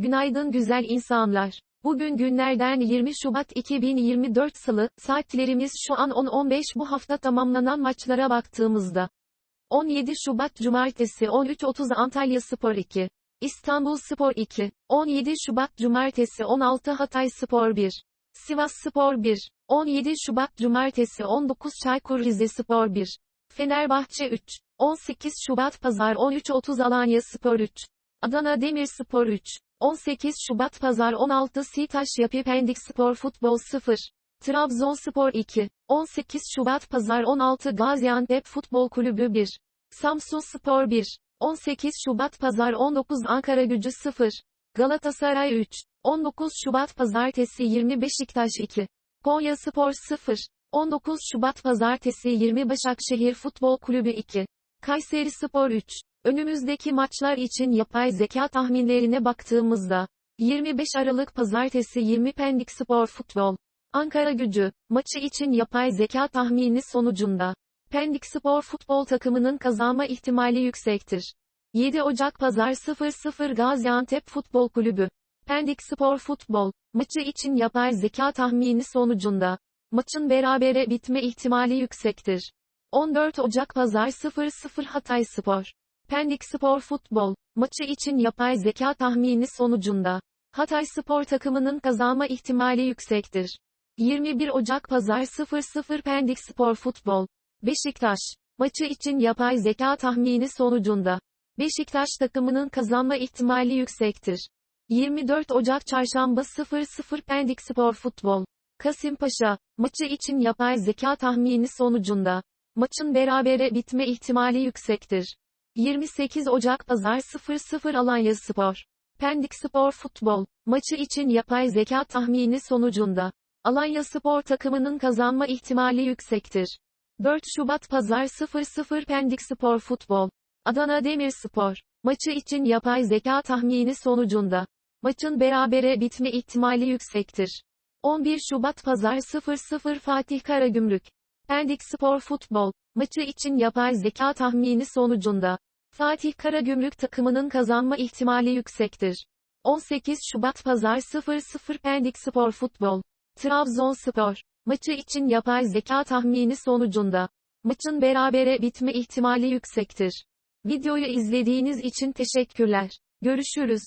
Günaydın güzel insanlar. Bugün günlerden 20 Şubat 2024 Salı, saatlerimiz şu an 10.15 bu hafta tamamlanan maçlara baktığımızda. 17 Şubat Cumartesi 13.30 Antalya Spor 2. İstanbul Spor 2. 17 Şubat Cumartesi 16 Hatay Spor 1. Sivas Spor 1. 17 Şubat Cumartesi 19 Çaykur Rizespor 1. Fenerbahçe 3. 18 Şubat Pazar 13.30 Alanya Spor 3. Adana Demirspor 3. 18 Şubat Pazar 16 Sitaş Yapı Pendik Spor Futbol 0. Trabzonspor 2. 18 Şubat Pazar 16 Gaziantep Futbol Kulübü 1. Samsun Spor 1. 18 Şubat Pazar 19 Ankara Gücü 0. Galatasaray 3. 19 Şubat Pazartesi 20 Beşiktaş 2. Konya Spor 0. 19 Şubat Pazartesi 20 Başakşehir Futbol Kulübü 2. Kayseri Spor 3. Önümüzdeki maçlar için yapay zeka tahminlerine baktığımızda, 25 Aralık Pazartesi 20 Pendik Spor Futbol, Ankara Gücü, maçı için yapay zeka tahmini sonucunda, Pendik Spor futbol takımının kazanma ihtimali yüksektir. 7 Ocak Pazar 00 Gaziantep Futbol Kulübü, Pendik Spor Futbol, maçı için yapay zeka tahmini sonucunda, maçın berabere bitme ihtimali yüksektir. 14 Ocak Pazar 00 Hatay Spor, Pendik Spor Futbol, maçı için yapay zeka tahmini sonucunda, Hatay Spor takımının kazanma ihtimali yüksektir. 21 Ocak Pazar 00 Pendik Spor Futbol, Beşiktaş, maçı için yapay zeka tahmini sonucunda, Beşiktaş takımının kazanma ihtimali yüksektir. 24 Ocak Çarşamba 00 Pendik Spor Futbol, Kasımpaşa, maçı için yapay zeka tahmini sonucunda, maçın berabere bitme ihtimali yüksektir. 28 Ocak Pazar 00 Alanya Spor. Pendik Spor Futbol, maçı için yapay zeka tahmini sonucunda, Alanya Spor takımının kazanma ihtimali yüksektir. 4 Şubat Pazar 00 Pendik Spor Futbol. Adana Demirspor, maçı için yapay zeka tahmini sonucunda, maçın berabere bitme ihtimali yüksektir. 11 Şubat Pazar 00 Fatih Karagümrük. Pendik Spor Futbol, maçı için yapay zeka tahmini sonucunda, Fatih Karagümrük takımının kazanma ihtimali yüksektir. 18 Şubat Pazar 00 Pendik Spor Futbol, Trabzonspor, maçı için yapay zeka tahmini sonucunda, maçın berabere bitme ihtimali yüksektir. Videoyu izlediğiniz için teşekkürler. Görüşürüz.